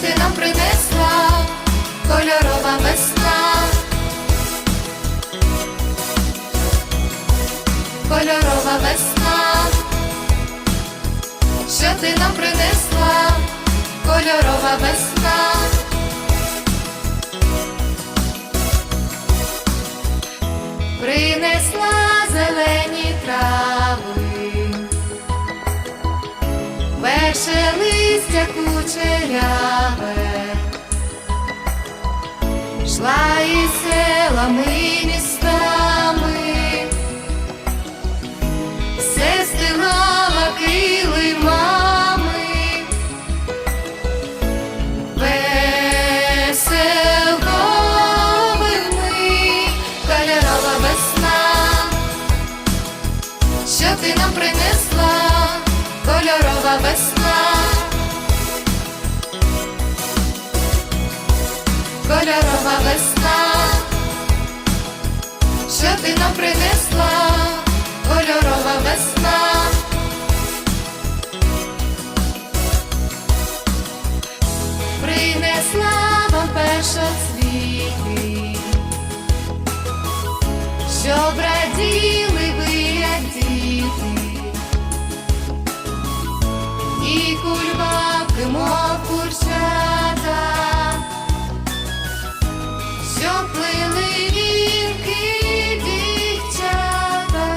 ти нам принесла, кольорова весна, кольорова весна, що ти нам принесла, кольорова весна. Перше листя кучеряве, шла із селами і містами, все стилала килимами, веселковими, кольорова весна, що ти нам принесла, весна, кольорова весна, що ти нам принесла, і кульбабки, мов курчата, щоб плили вінки дівчата,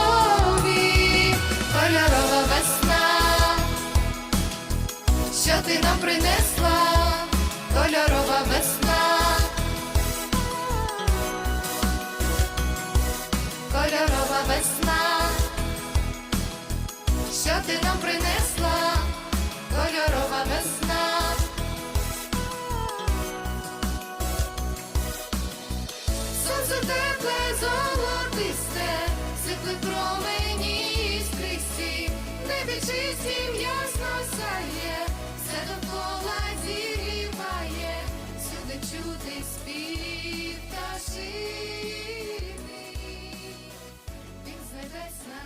веселкові, кольорова весна, що ти нам принесла, ти нам принесла кольорова весна. Сонце тепле золотисте, сипли промені іскристі, небі чистім ясно сяє, все довкола зігріває, сюди чути спів пташини. Він з небесна.